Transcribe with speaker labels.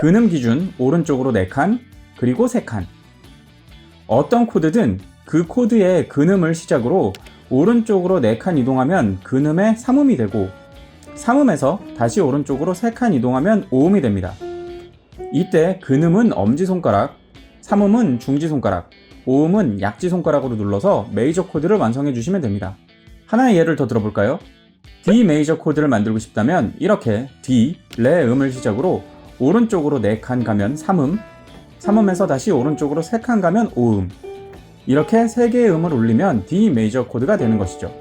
Speaker 1: 근음 기준 오른쪽으로 4칸, 그리고 3칸. 어떤 코드든 그 코드의 근음을 시작으로 오른쪽으로 4칸 이동하면 근음의 3음이 되고 3음에서 다시 오른쪽으로 3칸 이동하면 5음이 됩니다. 이때 근음은 엄지손가락, 3음은 중지손가락, 5음은 약지손가락으로 눌러서 메이저 코드를 완성해 주시면 됩니다. 하나의 예를 더 들어볼까요? D 메이저 코드를 만들고 싶다면 이렇게 D, 레 음을 시작으로 오른쪽으로 4칸 가면 3음, 3음에서 다시 오른쪽으로 3칸 가면 5음. 이렇게 3개의 음을 올리면 D 메이저 코드가 되는 것이죠.